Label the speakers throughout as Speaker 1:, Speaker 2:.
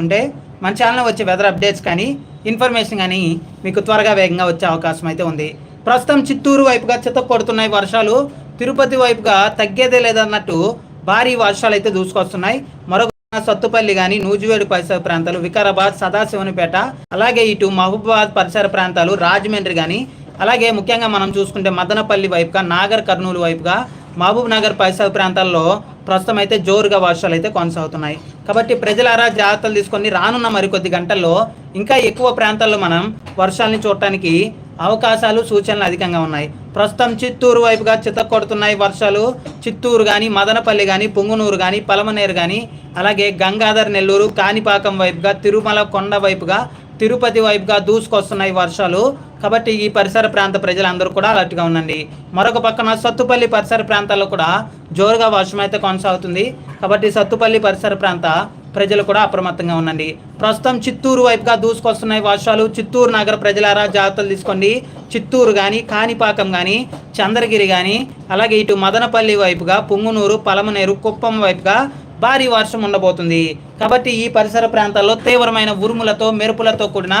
Speaker 1: చేసుకుంటే మన ఛానల్లో వచ్చే వెదర్ అప్డేట్స్ కానీ ఇన్ఫర్మేషన్ కానీ మీకు త్వరగా వేగంగా వచ్చే అవకాశం అయితే ఉంది. ప్రస్తుతం చిత్తూరు వైపుగా చిత్త కొడుతున్నాయి వర్షాలు. తిరుపతి వైపుగా తగ్గేదే లేదన్నట్టు భారీ వర్షాలు అయితే దూసుకొస్తున్నాయి. మరొక సత్తుపల్లి కానీ నూజివేడు పరిసర ప్రాంతాలు వికారాబాద్ సదాశివనిపేట అలాగే ఇటు మహబూబాబాద్ పరిసర ప్రాంతాలు రాజమండ్రి కానీ అలాగే ముఖ్యంగా మనం చూసుకుంటే మదనపల్లి వైపుగా నాగర్ కర్నూలు వైపుగా మహబూబ్ నగర్ పరిసర ప్రాంతాల్లో ప్రస్తుతం అయితే జోరుగా వర్షాలు అయితే కొనసాగుతున్నాయి. కాబట్టి ప్రజలారా జాగ్రత్తలు తీసుకొని రానున్న మరికొద్ది గంటల్లో ఇంకా ఎక్కువ ప్రాంతాల్లో మనం వర్షాలని చూడటానికి అవకాశాలు సూచనలు అధికంగా ఉన్నాయి. ప్రస్తుతం చిత్తూరు వైపుగా చిత్తకొడుతున్నాయి వర్షాలు. చిత్తూరు కానీ మదనపల్లి కానీ పొంగునూరు కానీ పలమనేరు కానీ అలాగే గంగాధర్ నెల్లూరు కాణిపాకం వైపుగా తిరుమల కొండ వైపుగా తిరుపతి వైపుగా దూసుకొస్తున్నాయి వర్షాలు. కాబట్టి ఈ పరిసర ప్రాంత ప్రజలందరూ కూడా అలర్ట్గా ఉండండి. మరొక పక్కన సత్తుపల్లి పరిసర ప్రాంతాల్లో కూడా జోరుగా వర్షం అయితే కొనసాగుతుంది. కాబట్టి సత్తుపల్లి పరిసర ప్రాంత ప్రజలు కూడా అప్రమత్తంగా ఉండండి. ప్రస్తుతం చిత్తూరు వైపుగా దూసుకొస్తున్నాయి వర్షాలు. చిత్తూరు నగర ప్రజలారా జాగ్రత్తలు తీసుకోండి. చిత్తూరు కానీ కాణిపాకం కానీ చంద్రగిరి కానీ అలాగే ఇటు మదనపల్లి వైపుగా పుంగునూరు పలమనేరు కుప్పం వైపుగా భారీ వర్షం ఉండబోతుంది. కాబట్టి ఈ పరిసర ప్రాంతాల్లో తీవ్రమైన ఉరుములతో మెరుపులతో కూడిన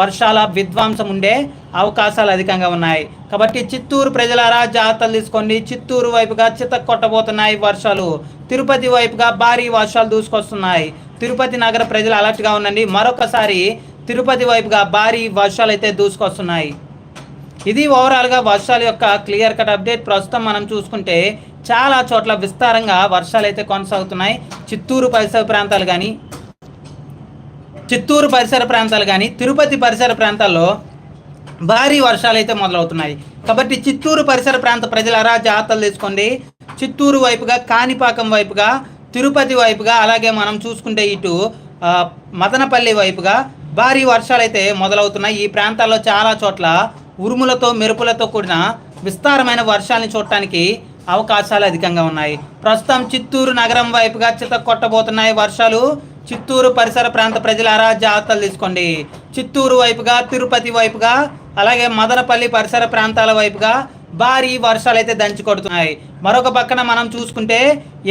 Speaker 1: వర్షాల విధ్వంసం ఉండే అవకాశాలు అధికంగా ఉన్నాయి. కాబట్టి చిత్తూరు ప్రజలారా జాగ్రత్తలు తీసుకోండి. చిత్తూరు వైపుగా చిత్త కొట్టబోతున్నాయి వర్షాలు. తిరుపతి వైపుగా భారీ వర్షాలు దూసుకొస్తున్నాయి. తిరుపతి నగర ప్రజలు అలర్ట్గా ఉండండి. మరొకసారి తిరుపతి వైపుగా భారీ వర్షాలు అయితే దూసుకొస్తున్నాయి. ఇది ఓవరాల్గా వర్షాల యొక్క క్లియర్ కట్ అప్డేట్. ప్రస్తుతం మనం చూసుకుంటే చాలా చోట్ల విస్తారంగా వర్షాలు అయితే కొనసాగుతున్నాయి. చిత్తూరు పరిసర ప్రాంతాలు కానీ చిత్తూరు పరిసర ప్రాంతాలు కానీ తిరుపతి పరిసర ప్రాంతాల్లో భారీ వర్షాలు అయితే మొదలవుతున్నాయి. కాబట్టి చిత్తూరు పరిసర ప్రాంత ప్రజలారా జాగ్రత్తలు తీసుకోండి. చిత్తూరు వైపుగా కాణిపాకం వైపుగా తిరుపతి వైపుగా అలాగే మనం చూసుకుంటే ఇటు మదనపల్లి వైపుగా భారీ వర్షాలు అయితే మొదలవుతున్నాయి. ఈ ప్రాంతాల్లో చాలా చోట్ల ఉరుములతో మెరుపులతో కూడిన విస్తారమైన వర్షాలను చూడటానికి అవకాశాలు అధికంగా ఉన్నాయి. ప్రస్తుతం చిత్తూరు నగరం వైపుగా చిత కొట్టబోతున్నాయి వర్షాలు. చిత్తూరు పరిసర ప్రాంత ప్రజలారా జాగ్రత్తలు తీసుకోండి. చిత్తూరు వైపుగా తిరుపతి వైపుగా అలాగే మదనపల్లి పరిసర ప్రాంతాల వైపుగా భారీ వర్షాలు అయితే దంచి కొడుతున్నాయి. మరొక పక్కన మనం చూసుకుంటే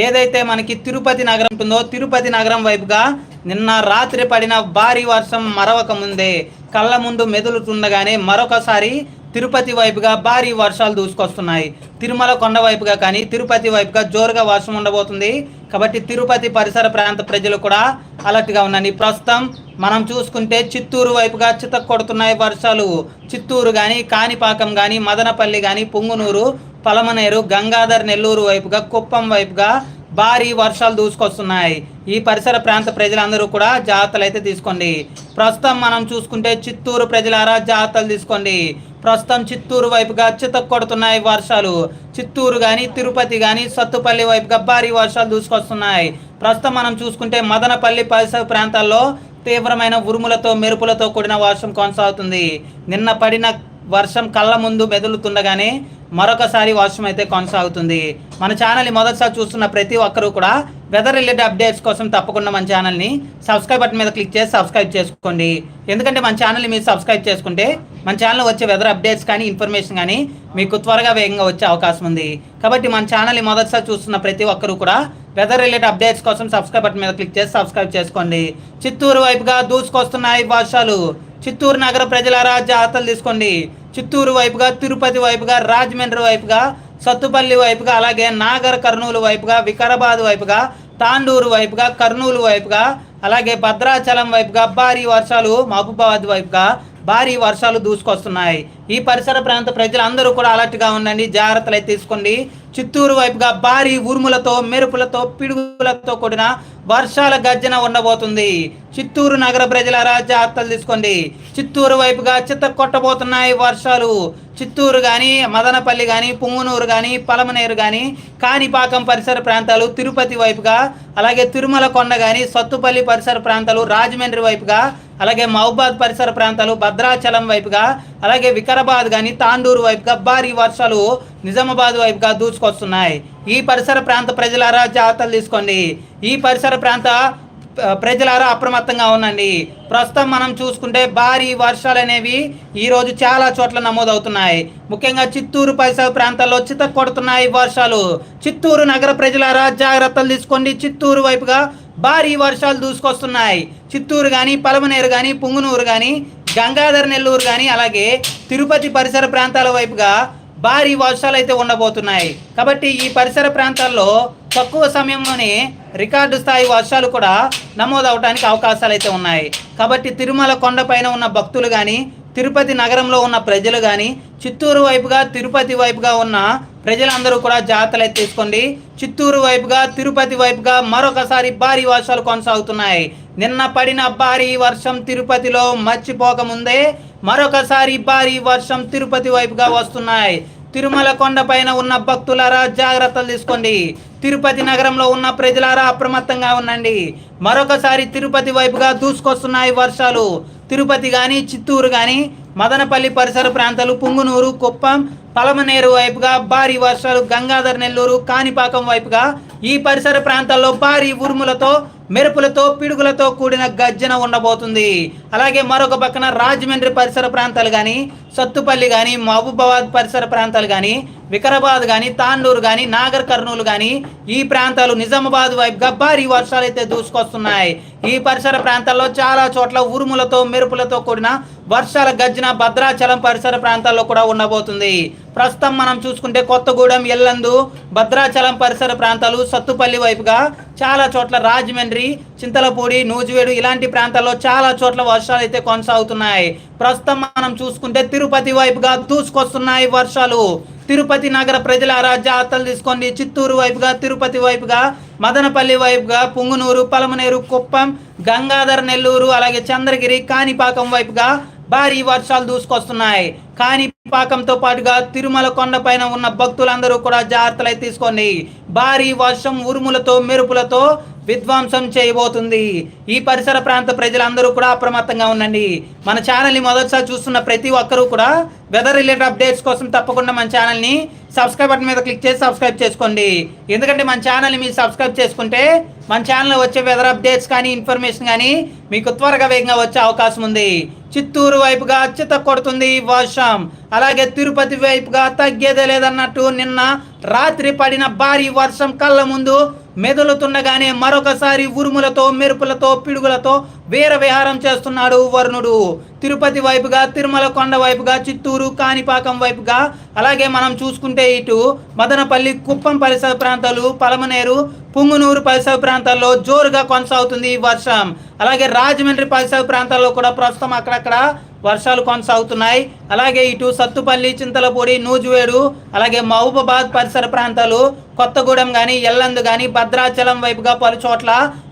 Speaker 1: ఏదైతే మనకి తిరుపతి నగరం ఉంటుందో తిరుపతి నగరం వైపుగా నిన్న రాత్రి పడిన భారీ వర్షం మరవక ముందే కళ్ళ ముందు మెదులుతుండగానే మరొకసారి తిరుపతి వైపుగా భారీ వర్షాలు దూసుకొస్తున్నాయి. తిరుమల కొండ వైపుగా కానీ తిరుపతి వైపుగా జోరుగా వర్షం ఉండబోతుంది. కాబట్టి తిరుపతి పరిసర ప్రాంత ప్రజలు కూడా అలర్ట్గా ఉండండి. ప్రస్తుతం మనం చూసుకుంటే చిత్తూరు వైపుగా చితక్ కొడుతున్నాయి వర్షాలు. చిత్తూరు కానీ కాణిపాకం కానీ మదనపల్లి కానీ పుంగునూరు పలమనేరు గంగాధర్ నెల్లూరు వైపుగా కుప్పం వైపుగా భారీ వర్షాలు దూసుకొస్తున్నాయి. ఈ పరిసర ప్రాంత ప్రజలందరూ కూడా జాగ్రత్తలు అయితే తీసుకోండి. ప్రస్తుతం మనం చూసుకుంటే చిత్తూరు ప్రజలారా జాగ్రత్తలు తీసుకోండి. ప్రస్తుతం చిత్తూరు వైపుగా చితక్కొడుతున్నాయి వర్షాలు. చిత్తూరు కానీ తిరుపతి కానీ సత్తుపల్లి వైపుగా భారీ వర్షాలు దూసుకొస్తున్నాయి. ప్రస్తుతం మనం చూసుకుంటే మదనపల్లి పరిసర ప్రాంతాల్లో తీవ్రమైన ఉరుములతో మెరుపులతో కూడిన వర్షం కొనసాగుతుంది. నిన్న పడిన వర్షం కళ్ళ ముందు మెదులుతుండగానే మరొకసారి వర్షం అయితే కొనసాగుతుంది. మన ఛానల్ని మొదటిసారి చూస్తున్న ప్రతి ఒక్కరూ కూడా వెదర్ రిలేటెడ్ అప్డేట్స్ కోసం తప్పకుండా మన ఛానల్ని సబ్స్క్రైబ్ బటన్ మీద క్లిక్ చేసి సబ్స్క్రైబ్ చేసుకోండి. ఎందుకంటే మన ఛానల్ని మీరు సబ్స్క్రైబ్ చేసుకుంటే మన ఛానల్ వచ్చే వెదర్ అప్డేట్స్ కానీ ఇన్ఫర్మేషన్ కానీ మీకు త్వరగా వేగంగా వచ్చే అవకాశం ఉంది. కాబట్టి మన ఛానల్ని మొదటిసారి చూస్తున్న ప్రతి ఒక్కరూ కూడా వెదర్ రిలేటెడ్ అప్డేట్స్ కోసం సబ్స్క్రైబ్ బటన్ మీద క్లిక్ చేసి సబ్స్క్రైబ్ చేసుకోండి. చిత్తూరు వైపుగా దూసుకొస్తున్నాయి వర్షాలు. చిత్తూరు నగర ప్రజలారా జాగ్రత్తలు తీసుకోండి. చిత్తూరు వైపుగా తిరుపతి వైపుగా రాజమండ్రి వైపుగా సత్తుపల్లి వైపుగా అలాగే నాగర్ కర్నూలు వైపుగా వికారాబాద్ వైపుగా తాండూరు వైపుగా కర్నూలు వైపుగా అలాగే భద్రాచలం వైపుగా భారీ వర్షాలు మహబూబాబాద్ వైపుగా భారీ వర్షాలు దూసుకొస్తున్నాయి. ఈ పరిసర ప్రాంత ప్రజలందరూ కూడా అలర్ట్గా ఉండండి జాగ్రత్తలు అయితే తీసుకోండి. చిత్తూరు వైపుగా భారీ ఉరుములతో మెరుపులతో పిడుగులతో కూడిన వర్షాల గర్జన ఉండబోతుంది. చిత్తూరు నగర ప్రజలారా జాగ్రత్తలు తీసుకోండి. చిత్తూరు వైపుగా చిత్త కొట్టబోతున్నాయి వర్షాలు. చిత్తూరు కానీ మదనపల్లి కానీ పుంగునూరు కానీ పలమనేరు కానీ కాణిపాకం పరిసర ప్రాంతాలు తిరుపతి వైపుగా అలాగే తిరుమల కొండ కానీ సత్తుపల్లి పరిసర ప్రాంతాలు రాజమండ్రి వైపుగా అలాగే మహబాద్ పరిసర ప్రాంతాలు భద్రాచలం వైపుగా అలాగే వికారాబాద్ కానీ తాండూరు వైపుగా భారీ వర్షాలు నిజామాబాద్ వైపుగా దూసుకొస్తున్నాయి. ఈ పరిసర ప్రాంత ప్రజలారా జాగ్రత్తలు తీసుకోండి. ఈ పరిసర ప్రాంత ప్రజలారా అప్రమత్తంగా ఉండండి. ప్రస్తుతం మనం చూసుకుంటే భారీ వర్షాలు అనేవి ఈరోజు చాలా చోట్ల నమోదవుతున్నాయి. ముఖ్యంగా చిత్తూరు పరిసర ప్రాంతాల్లో చిత్త కొడుతున్నాయి వర్షాలు. చిత్తూరు నగర ప్రజలారా జాగ్రత్తలు తీసుకోండి. చిత్తూరు వైపుగా భారీ వర్షాలు దూసుకొస్తున్నాయి. చిత్తూరు కానీ పలమనేరు కానీ పుంగునూరు కానీ గంగాధర నెల్లూరు కానీ అలాగే తిరుపతి పరిసర ప్రాంతాల వైపుగా భారీ వర్షాలు అయితే ఉండబోతున్నాయి. కాబట్టి ఈ పరిసర ప్రాంతాల్లో తక్కువ సమయంలోనే రికార్డు స్థాయి వర్షాలు కూడా నమోదవడానికి అవకాశాలు అయితే ఉన్నాయి. కాబట్టి తిరుమల కొండపైన ఉన్న భక్తులు కానీ తిరుపతి నగరంలో ఉన్న ప్రజలు కానీ చిత్తూరు వైపుగా తిరుపతి వైపుగా ఉన్న ప్రజలందరూ కూడా జాగ్రత్తలు అయితే తీసుకోండి. చిత్తూరు వైపుగా తిరుపతి వైపుగా మరొకసారి భారీ వర్షాలు కొనసాగుతున్నాయి. నిన్న పడిన భారీ వర్షం తిరుపతిలో మర్చిపోకముందే మరొకసారి భారీ వర్షం తిరుపతి వైపుగా వస్తున్నాయి. తిరుమల కొండపైన ఉన్న భక్తులారా జాగ్రత్తలు తీసుకోండి. తిరుపతి నగరంలో ఉన్న ప్రజలారా అప్రమత్తంగా ఉండండి. మరొకసారి తిరుపతి వైపుగా దూసుకొస్తున్నాయి వర్షాలు. తిరుపతి కానీ చిత్తూరు కానీ మదనపల్లి పరిసర ప్రాంతాలు పుంగునూరు కుప్పం పలమనేరు వైపుగా భారీ వర్షాలు గంగాధర్ నెల్లూరు కాణిపాకం వైపుగా ఈ పరిసర ప్రాంతాల్లో భారీ ఉరుములతో మెరుపులతో పిడుగులతో కూడిన గర్జన ఉండబోతుంది. అలాగే మరొక పక్కన రాజమండ్రి పరిసర ప్రాంతాలు కానీ సత్తుపల్లి కానీ మహబూబాబాద్ పరిసర ప్రాంతాలు కానీ వికారాబాద్ కానీ తాండూరు కానీ నాగర్ కర్నూలు కానీ ఈ ప్రాంతాలు నిజామాబాద్ వైపుగా భారీ వర్షాలు అయితే దూసుకొస్తున్నాయి. ఈ పరిసర ప్రాంతాల్లో చాలా చోట్ల ఉరుములతో మెరుపులతో కూడిన వర్షాల గర్జన భద్రాచలం పరిసర ప్రాంతాల్లో కూడా ఉండబోతుంది. ప్రస్తుతం మనం చూసుకుంటే కొత్తగూడెం ఎల్లందు భద్రాచలం పరిసర ప్రాంతాలు సత్తుపల్లి వైపుగా చాలా చోట్ల రాజమండ్రి చింతలపూడి నూజివేడు ఇలాంటి ప్రాంతాల్లో చాలా చోట్ల వర్షాలు అయితే కొనసాగుతున్నాయి. ప్రస్తుతం మనం చూసుకుంటే తిరుపతి వైపుగా దూసుకొస్తున్నాయి వర్షాలు. తిరుపతి నగర ప్రజలారా జాగ్రత్తలు తీసుకోండి. చిత్తూరు వైపుగా తిరుపతి వైపుగా మదనపల్లి వైపుగా పుంగునూరు పలమనేరు కుప్పం గంగాధర నెల్లూరు అలాగే చంద్రగిరి కాణిపాకం వైపుగా భారీ వర్షాలు దూసుకొస్తున్నాయి. కానీ పాకంతో పాటుగా తిరుమల కొండపైన ఉన్న భక్తులందరూ కూడా జాగ్రత్తలు అయితే తీసుకోండి. భారీ వర్షం ఉరుములతో మెరుపులతో విధ్వంసం చేయబోతుంది. ఈ పరిసర ప్రాంత ప్రజలందరూ కూడా అప్రమత్తంగా ఉండండి. మన ఛానల్ని మొదటిసారి చూస్తున్న ప్రతి ఒక్కరూ కూడా వెదర్ రిలేటెడ్ అప్డేట్స్ కోసం తప్పకుండా మన ఛానల్ని సబ్స్క్రైబ్ బటన్ మీద క్లిక్ చేసి సబ్స్క్రైబ్ చేసుకోండి. ఎందుకంటే మన ఛానల్ని మీరు సబ్స్క్రైబ్ చేసుకుంటే మన ఛానల్లో వచ్చే వెదర్ అప్డేట్స్ కానీ ఇన్ఫర్మేషన్ కానీ మీకు త్వరగా వేగంగా వచ్చే అవకాశం ఉంది. చిత్తూరు వైపుగా చిత్త కొడుతుంది వర్షం. అలాగే తిరుపతి వైపుగా తగ్గేదే లేదన్నట్టు నిన్న రాత్రి పడిన భారీ వర్షం కళ్ళ ముందు మెదులుతుండగానే మరొకసారి ఉరుములతో మెరుపులతో పిడుగులతో వీర విహారం చేస్తున్నాడు వరుణుడు. తిరుపతి వైపుగా తిరుమల కొండ వైపుగా చిత్తూరు కాణిపాకం వైపుగా అలాగే మనం చూసుకుంటే ఇటు మదనపల్లి కుప్పం పరిసర ప్రాంతాలు పలమనేరు పుంగునూరు పరిసర ప్రాంతాల్లో జోరుగా కొనసాగుతుంది ఈ వర్షం. అలాగే రాజమండ్రి పరిసర ప్రాంతాల్లో కూడా ప్రస్తుతం అక్కడక్కడ వర్షాలు కొనసాగుతున్నాయి. అలాగే ఇటు సత్తుపల్లి చింతలపూడి నూజివేడు అలాగే మహబూబాబాద్ పరిసర ప్రాంతాలు కొత్తగూడెం కానీ ఎల్లందు కానీ భద్రాచలం వైపుగా పలు చోట్ల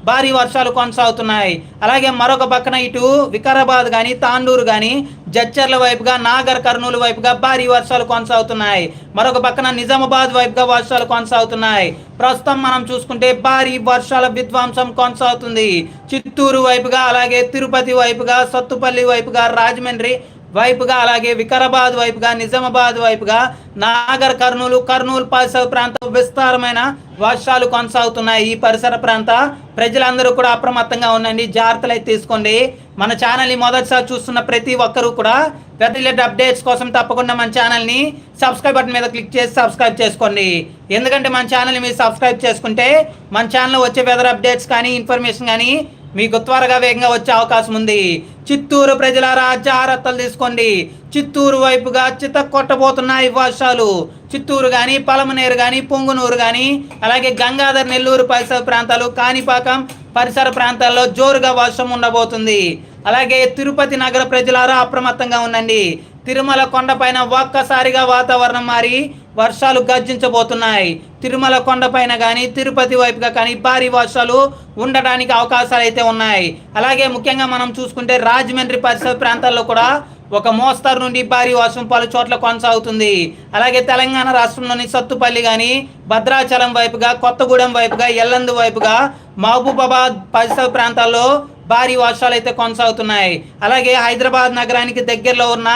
Speaker 1: భారీ వర్షాలు కొనసాగుతున్నాయి. అలాగే మరొక పక్కన ఇటు వికారాబాద్ కానీ తాండూరు కానీ జడ్చర్ల వైపుగా నాగర్ కర్నూలు వైపుగా భారీ వర్షాలు కొనసాగుతున్నాయి. మరొక పక్కన నిజామాబాద్ వైపుగా వర్షాలు కొనసాగుతున్నాయి. ప్రస్తుతం మనం చూసుకుంటే భారీ వర్షాల విధ్వంసం కొనసాగుతుంది. చిత్తూరు వైపుగా అలాగే తిరుపతి వైపుగా సత్తుపల్లి వైపుగా రాజమండ్రి వైపుగా అలాగే వికారాబాద్ వైపుగా నిజామాబాద్ వైపుగా నాగర్ కర్నూలు కర్నూలు పరిసర ప్రాంతం విస్తారమైన వర్షాలు కొనసాగుతున్నాయి. ఈ పరిసర ప్రాంత ప్రజలందరూ కూడా అప్రమత్తంగా ఉండండి జాగ్రత్తలు అయితే తీసుకోండి. మన ఛానల్ని మొదటిసారి చూస్తున్న ప్రతి ఒక్కరూ కూడా వెదర్ రిలేటెడ్ అప్డేట్స్ కోసం తప్పకుండా మన ఛానల్ని సబ్స్క్రైబ్ బటన్ మీద క్లిక్ చేసి సబ్స్క్రైబ్ చేసుకోండి. ఎందుకంటే మన ఛానల్ని మీరు సబ్స్క్రైబ్ చేసుకుంటే మన ఛానల్లో వచ్చే వెదర్ అప్డేట్స్ కానీ ఇన్ఫర్మేషన్ కానీ మీకు త్వరగా వేగంగా వచ్చే అవకాశం ఉంది. చిత్తూరు ప్రజలారా జాగ్రత్తలు తీసుకోండి. చిత్తూరు వైపుగా చిత్త కొట్టబోతున్నాయి వర్షాలు. చిత్తూరు కానీ పలమనేరు కానీ పొంగునూరు కానీ అలాగే గంగాధర్ నెల్లూరు పరిసర ప్రాంతాలు కాణిపాకం పరిసర ప్రాంతాల్లో జోరుగా వర్షం ఉండబోతుంది. అలాగే తిరుపతి నగర ప్రజలారా అప్రమత్తంగా ఉండండి. తిరుమల కొండపైన ఒక్కసారిగా వాతావరణం మారి వర్షాలు గర్జించబోతున్నాయి. తిరుమల కొండపైన కానీ తిరుపతి వైపుగా కానీ భారీ వర్షాలు ఉండడానికి అవకాశాలు అయితే ఉన్నాయి. అలాగే ముఖ్యంగా మనం చూసుకుంటే రాజమండ్రి పరిసర ప్రాంతాల్లో కూడా ఒక మోస్తరు నుండి భారీ వర్షం పలు చోట్ల కొనసాగుతుంది. అలాగే తెలంగాణ రాష్ట్రంలోని సత్తుపల్లి కానీ భద్రాచలం వైపుగా కొత్తగూడెం వైపుగా ఎల్లందు వైపుగా మహబూబాబాద్ పరిసర ప్రాంతాల్లో భారీ వర్షాలు అయితే కొనసాగుతున్నాయి. అలాగే హైదరాబాద్ నగరానికి దగ్గరలో ఉన్న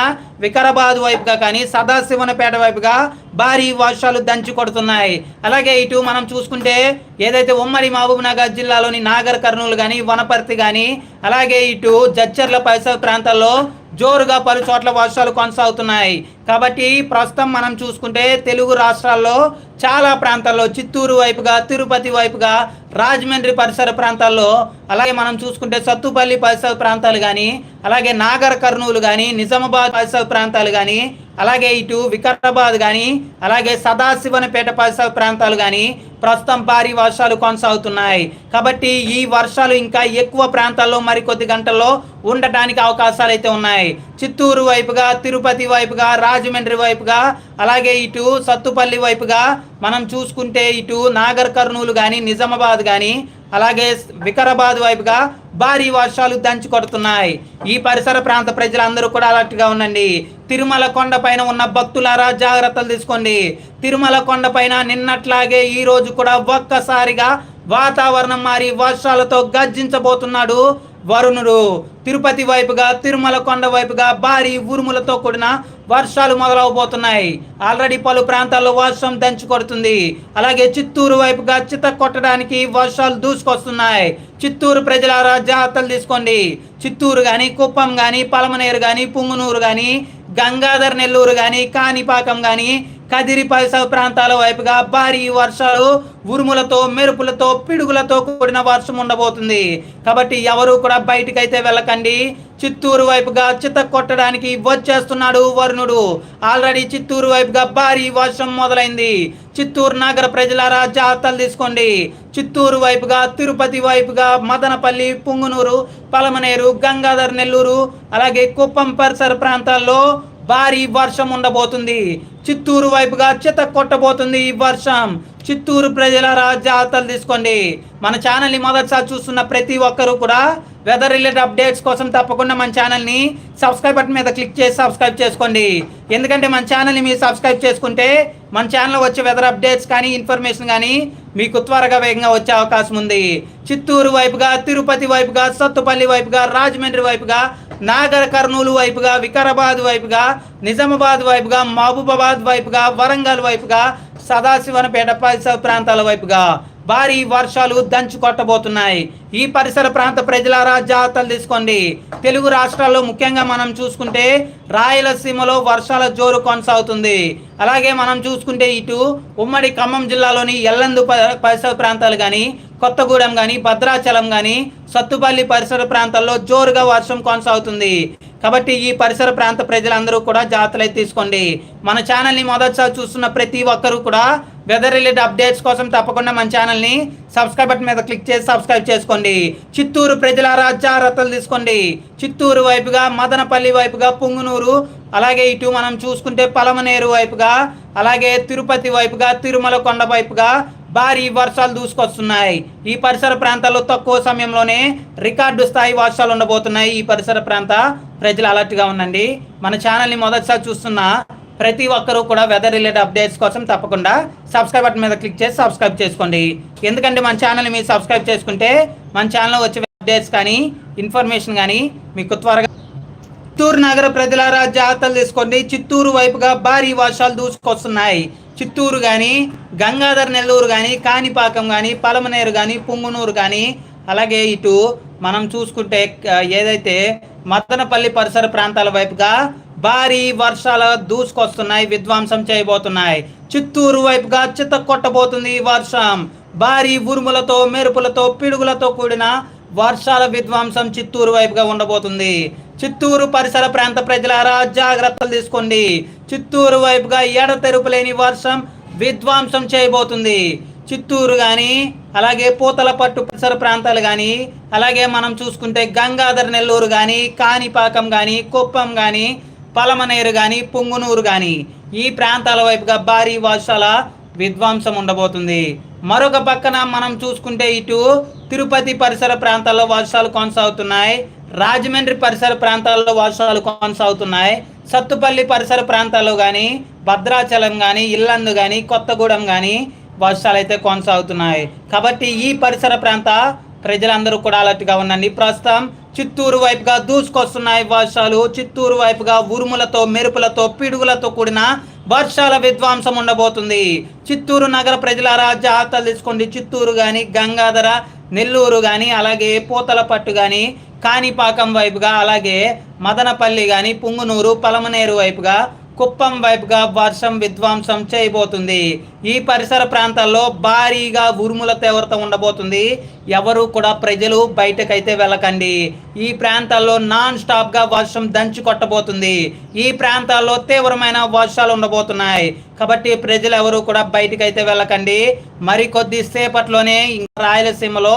Speaker 1: వికారాబాద్ వైపుగా కానీ సదాశివనపేట వైపుగా భారీ వర్షాలు దంచి కొడుతున్నాయి. అలాగే ఇటు మనం చూసుకుంటే ఏదైతే ఉమ్మడి మహబూబ్ నగర్ జిల్లాలోని నాగర్ కర్నూలు కానీ వనపర్తి కానీ అలాగే ఇటు జచ్చర్ల పరిసర ప్రాంతాల్లో జోరుగా పలు చోట్ల వర్షాలు కొనసాగుతున్నాయి. కాబట్టి ప్రస్తుతం మనం చూసుకుంటే తెలుగు రాష్ట్రాల్లో చాలా ప్రాంతాల్లో చిత్తూరు వైపుగా తిరుపతి వైపుగా రాజమండ్రి పరిసర ప్రాంతాల్లో అలాగే మనం చూసుకుంటే సత్తుపల్లి పరిసర ప్రాంతాలు కానీ అలాగే నాగర్ కర్నూలు కానీ నిజామాబాద్ పరిసర ప్రాంతాలు కానీ అలాగే ఇటు వికారాబాద్ కానీ అలాగే సదాశివనపేట పరిసర ప్రాంతాలు కానీ ప్రస్తుతం భారీ వర్షాలు కొనసాగుతున్నాయి. కాబట్టి ఈ వర్షాలు ఇంకా ఎక్కువ ప్రాంతాల్లో మరికొద్ది గంటల్లో ఉండటానికి అవకాశాలు అయితే ఉన్నాయి. చిత్తూరు వైపుగా తిరుపతి వైపుగా రాజమండ్రి వైపుగా అలాగే ఇటు సత్తుపల్లి వైపుగా మనం చూసుకుంటే ఇటు నాగర్ కర్నూలు కానీ నిజామాబాద్ కానీ అలాగే వికారాబాద్ వైపుగా భారీ వర్షాలు దంచి కొడుతున్నాయి. ఈ పరిసర ప్రాంత ప్రజలందరూ కూడా అలర్ట్గా ఉండండి. తిరుమల కొండ పైన ఉన్న భక్తులారా జాగ్రత్తలు తీసుకోండి. తిరుమల కొండ పైన నిన్నట్లాగే ఈ రోజు కూడా ఒక్కసారిగా వాతావరణం మారి వర్షాలతో గర్జించబోతున్నాడు వరుణుడు. తిరుపతి వైపుగా తిరుమల కొండ వైపుగా భారీ ఉరుములతో కూడిన వర్షాలు మొదలవబోతున్నాయి. ఆల్రెడీ పలు ప్రాంతాల్లో వర్షం దంచి కొడుతుంది. అలాగే చిత్తూరు వైపుగా చిత కొట్టడానికి వర్షాలు దూసుకొస్తున్నాయి. చిత్తూరు ప్రజలారా జాగ్రత్తలు తీసుకోండి. చిత్తూరు కానీ కుప్పం కానీ పలమనేరు కానీ పుంగునూరు కానీ గంగాధర్ నెల్లూరు కానీ కాణిపాకం కానీ కదిరి పరిసర ప్రాంతాల వైపుగా భారీ వర్షాలు ఉరుములతో మెరుపులతో పిడుగులతో కూడిన వర్షం ఉండబోతుంది. కాబట్టి ఎవరు కూడా బయటకైతే వెళ్ళకండి. చిత్తూరు వైపుగా చిత్త కొట్టడానికి వచ్చేస్తున్నాడు వరుణుడు. ఆల్రెడీ చిత్తూరు వైపుగా భారీ వర్షం మొదలైంది. చిత్తూరు నగర ప్రజలారా జాగ్రత్తలు తీసుకోండి. చిత్తూరు వైపుగా తిరుపతి వైపుగా మదనపల్లి పుంగునూరు పలమనేరు గంగాధర్ నెల్లూరు అలాగే కుప్పం పరిసర ప్రాంతాల్లో భారీ వర్షం ఉండబోతుంది. చిత్తూరు వైపుగా చిత కొట్టబోతుంది ఈ వర్షం. చిత్తూరు ప్రజల జాగ్రత్తలు తీసుకోండి. మన ఛానల్ని మొదటిసారి చూస్తున్న ప్రతి ఒక్కరూ కూడా వెదర్ రిలేటెడ్ అప్డేట్స్ కోసం తప్పకుండా మన ఛానల్ని సబ్స్క్రైబ్ బటన్ మీద క్లిక్ చేసి సబ్స్క్రైబ్ చేసుకోండి. ఎందుకంటే మన ఛానల్ని మీరు సబ్స్క్రైబ్ చేసుకుంటే మన ఛానల్లో వచ్చే వెదర్ అప్డేట్స్ కానీ ఇన్ఫర్మేషన్ కానీ మీకు త్వరగా వేగంగా వచ్చే అవకాశం ఉంది. చిత్తూరు వైపుగా తిరుపతి వైపుగా సత్తుపల్లి వైపుగా రాజమండ్రి వైపుగా నాగర్ కర్నూలు వైపుగా వికారాబాద్ వైపుగా నిజామాబాద్ వైపుగా మహబూబాబాద్ వైపుగా వరంగల్ వైపుగా సదాశివనపేట పరిసర ప్రాంతాల వైపుగా భారీ వర్షాలు దంచు కొట్టబోతున్నాయి ఈ పరిసర ప్రాంత ప్రజలారా జాగ్రత్తలు తీసుకోండి. తెలుగు రాష్ట్రాల్లో ముఖ్యంగా మనం చూసుకుంటే రాయలసీమలో వర్షాల జోరు కొనసాగుతుంది. అలాగే మనం చూసుకుంటే ఇటు ఉమ్మడి ఖమ్మం జిల్లాలోని ఎల్లందు పరిసర ప్రాంతాలు కానీ కొత్తగూడెం కానీ భద్రాచలం కానీ సత్తుపల్లి పరిసర ప్రాంతాల్లో జోరుగా వర్షం కొనసాగుతుంది. కాబట్టి ఈ పరిసర ప్రాంత ప్రజలందరూ కూడా జాగ్రత్తలు తీసుకోండి. మన ఛానల్ని మొదటిసారి చూస్తున్న ప్రతి ఒక్కరూ కూడా వెదర్ రిలేటెడ్ అప్డేట్స్ కోసం తప్పకుండా మన ఛానల్ని సబ్స్క్రైబ్ బటన్ మీద క్లిక్ చేసి సబ్స్క్రైబ్ చేసుకోండి. చిత్తూరు ప్రజల జాగ్రత్తలు తీసుకోండి. చిత్తూరు వైపుగా మదనపల్లి వైపుగా పుంగునూరు అలాగే ఇటు మనం చూసుకుంటే పలమనేరు వైపుగా అలాగే తిరుపతి వైపుగా తిరుమల కొండ వైపుగా భారీ వర్షాలు దూసుకొస్తున్నాయి. ఈ పరిసర ప్రాంతాల్లో తక్కువ సమయంలోనే రికార్డు స్థాయి వర్షాలు ఉండబోతున్నాయి. ఈ పరిసర ప్రాంత ప్రజలు అలర్ట్గా ఉండండి. మన ఛానల్ని మొదటిసారి చూస్తున్న ప్రతి ఒక్కరూ కూడా వెదర్ రిలేటెడ్ అప్డేట్స్ కోసం తప్పకుండా సబ్స్క్రైబ్ బటన్ మీద క్లిక్ చేసి సబ్స్క్రైబ్ చేసుకోండి. ఎందుకంటే మన ఛానల్ని మీరు సబ్స్క్రైబ్ చేసుకుంటే మన ఛానల్లో వచ్చే అప్డేట్స్ కానీ ఇన్ఫర్మేషన్ కానీ మీకు త్వరగా చిత్తూరు నగర ప్రజలారా జాగ్రత్తలు తీసుకోండి. చిత్తూరు వైపుగా భారీ వర్షాలు దూసుకొస్తున్నాయి. చిత్తూరు కానీ గంగాధర్ నెల్లూరు కానీ కాణిపాకం కానీ పలమనేరు కానీ పుంగునూరు కానీ అలాగే ఇటు మనం చూసుకుంటే ఏదైతే మదనపల్లి పరిసర ప్రాంతాల వైపుగా భారీ వర్షాలు దూసుకొస్తున్నాయి విధ్వంసం చేయబోతున్నాయి. చిత్తూరు వైపుగా చిత్త కొట్టబోతుంది వర్షం. భారీ ఉరుములతో మెరుపులతో పిడుగులతో కూడిన వర్షాల విధ్వంసం చిత్తూరు వైపుగా ఉండబోతుంది. చిత్తూరు పరిసర ప్రాంత ప్రజలారా జాగ్రత్తలు తీసుకోండి. చిత్తూరు వైపుగా ఎడతెరుపు లేని వర్షం విధ్వంసం చేయబోతుంది. చిత్తూరు కానీ అలాగే పూతల పట్టు పరిసర ప్రాంతాలు కానీ అలాగే మనం చూసుకుంటే గంగాధర నెల్లూరు కానీ కాణిపాకం కానీ కుప్పం కానీ పలమనేరు కానీ పుంగునూరు కానీ ఈ ప్రాంతాల వైపుగా భారీ వర్షాల విధ్వంసం ఉండబోతుంది. మరొక పక్కన మనం చూసుకుంటే ఇటు తిరుపతి పరిసర ప్రాంతాల్లో వర్షాలు కొనసాగుతున్నాయి. రాజమండ్రి పరిసర ప్రాంతాల్లో వర్షాలు కొనసాగుతున్నాయి. సత్తుపల్లి పరిసర ప్రాంతాల్లో కానీ భద్రాచలం కానీ ఇల్లందు కానీ కొత్తగూడెం కానీ వర్షాలు అయితే కొనసాగుతున్నాయి. కాబట్టి ఈ పరిసర ప్రాంత ప్రజలందరూ కూడా అలర్ట్గా ఉండండి. ప్రస్తుతం చిత్తూరు వైపుగా దూసుకొస్తున్నాయి వర్షాలు. చిత్తూరు వైపుగా ఉరుములతో మెరుపులతో పిడుగులతో కూడిన వర్షాల విధ్వంసం ఉండబోతుంది. చిత్తూరు నగర ప్రజలారా జాగ్రత్తలు తీసుకోండి. చిత్తూరు కానీ గంగాధర నెల్లూరు కానీ అలాగే పూతలపట్టు కానీ కాణిపాకం వైపుగా అలాగే మదనపల్లి కానీ పుంగునూరు పలమనేరు వైపుగా కుప్పం వైపుగా వర్షం విధ్వంసం చేయబోతుంది. ఈ పరిసర ప్రాంతాల్లో భారీగా ఉరుముల తీవ్రత ఉండబోతుంది. ఎవరు కూడా ప్రజలు బయటకైతే వెళ్ళకండి. ఈ ప్రాంతాల్లో నాన్ స్టాప్గా వర్షం దంచి కొట్టబోతుంది. ఈ ప్రాంతాల్లో తీవ్రమైన వర్షాలు ఉండబోతున్నాయి. కాబట్టి ప్రజలు ఎవరు కూడా బయటకైతే వెళ్ళకండి. మరికొద్ది సేపట్లోనే ఇంకా రాయలసీమలో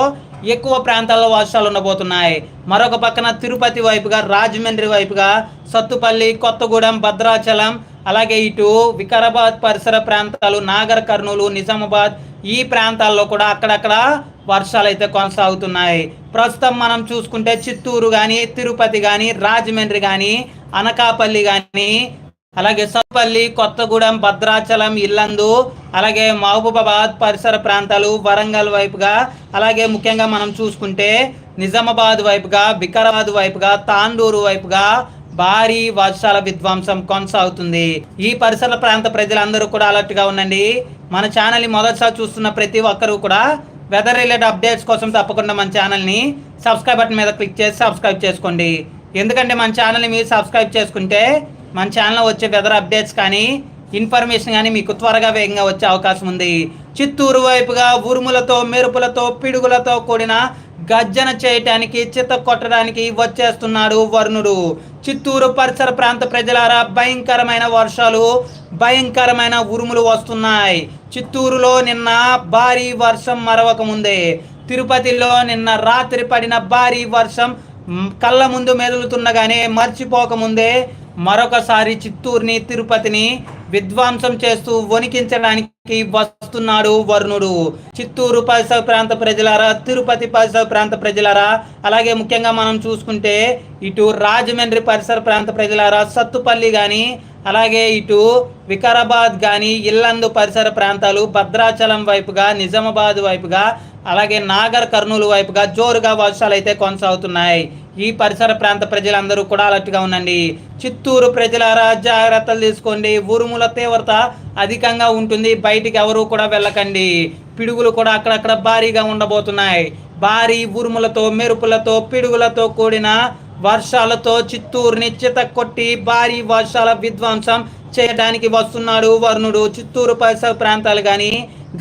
Speaker 1: ఎక్కువ ప్రాంతాల్లో వర్షాలు ఉండబోతున్నాయి. మరొక పక్కన తిరుపతి వైపుగా రాజమండ్రి వైపుగా సత్తుపల్లి కొత్తగూడెం భద్రాచలం అలాగే ఇటు వికారాబాద్ పరిసర ప్రాంతాలు నాగర్ కర్నూలు నిజామాబాద్ ఈ ప్రాంతాల్లో కూడా అక్కడక్కడ వర్షాలు అయితే కొనసాగుతున్నాయి. ప్రస్తుతం మనం చూసుకుంటే చిత్తూరు కానీ తిరుపతి కానీ రాజమండ్రి కానీ అనకాపల్లి కానీ అలాగే సత్పల్లి కొత్తగూడెం భద్రాచలం ఇల్లందు అలాగే మహబూబాబాద్ పరిసర ప్రాంతాలు వరంగల్ వైపుగా అలాగే ముఖ్యంగా మనం చూసుకుంటే నిజామాబాద్ వైపుగా వికారాబాద్ వైపుగా తాండూరు వైపుగా భారీ వర్షాల విధ్వంసం కొనసాగుతుంది. ఈ పరిసర ప్రాంత ప్రజలందరూ కూడా అలర్ట్గా ఉండండి. మన ఛానల్ని మొదటిసారి చూస్తున్న ప్రతి ఒక్కరూ కూడా వెదర్ రిలేటెడ్ అప్డేట్స్ కోసం తప్పకుండా మన ఛానల్ని సబ్స్క్రైబ్ బటన్ మీద క్లిక్ చేసి సబ్స్క్రైబ్ చేసుకోండి. ఎందుకంటే మన ఛానల్ని మీరు సబ్స్క్రైబ్ చేసుకుంటే మన ఛానల్లో వచ్చే వెదర్ అప్డేట్స్ కానీ ఇన్ఫర్మేషన్ కానీ మీకు త్వరగా వేగంగా వచ్చే అవకాశం ఉంది. చిత్తూరు వైపుగా ఉరుములతో మెరుపులతో పిడుగులతో కూడిన గర్జన చేయటానికి చిత్త కొట్టడానికి వచ్చేస్తున్నాడు వరుణుడు. చిత్తూరు పరిసర ప్రాంత ప్రజలారా భయంకరమైన వర్షాలు భయంకరమైన ఉరుములు వస్తున్నాయి. చిత్తూరులో నిన్న భారీ వర్షం మరవక ముందే తిరుపతిలో నిన్న రాత్రి పడిన భారీ వర్షం కళ్ళ ముందు మెదులుతుండగానే మర్చిపోకముందే మరొకసారి చిత్తూరుని తిరుపతిని విధ్వంసం చేస్తూ వణికించడానికి వస్తున్నాడు వరుణుడు. చిత్తూరు పరిసర ప్రాంత ప్రజలారా తిరుపతి పరిసర ప్రాంత ప్రజలారా అలాగే ముఖ్యంగా మనం చూసుకుంటే ఇటు రాజమండ్రి పరిసర ప్రాంత ప్రజలారా సత్తుపల్లి కానీ అలాగే ఇటు వికారాబాద్ కానీ ఇల్లందు పరిసర ప్రాంతాలు భద్రాచలం వైపుగా నిజామాబాద్ వైపుగా అలాగే నాగర్ కర్నూలు వైపుగా జోరుగా వర్షాలు అయితే కొనసాగుతున్నాయి. ఈ పరిసర ప్రాంత ప్రజలందరూ కూడా అలర్ట్గా ఉండండి. చిత్తూరు ప్రజలారా జాగ్రత్తలు తీసుకోండి. ఉరుముల తీవ్రత అధికంగా ఉంటుంది. బయటికి ఎవరు కూడా వెళ్ళకండి. పిడుగులు కూడా అక్కడక్కడ భారీగా ఉండబోతున్నాయి. భారీ ఉరుములతో మెరుపులతో పిడుగులతో కూడిన వర్షాలతో చిత్తూరుని చితకొట్టి భారీ వర్షాల విధ్వంసం చేయడానికి వస్తున్నాడు వరుణుడు. చిత్తూరు పరిసర ప్రాంతాలు కానీ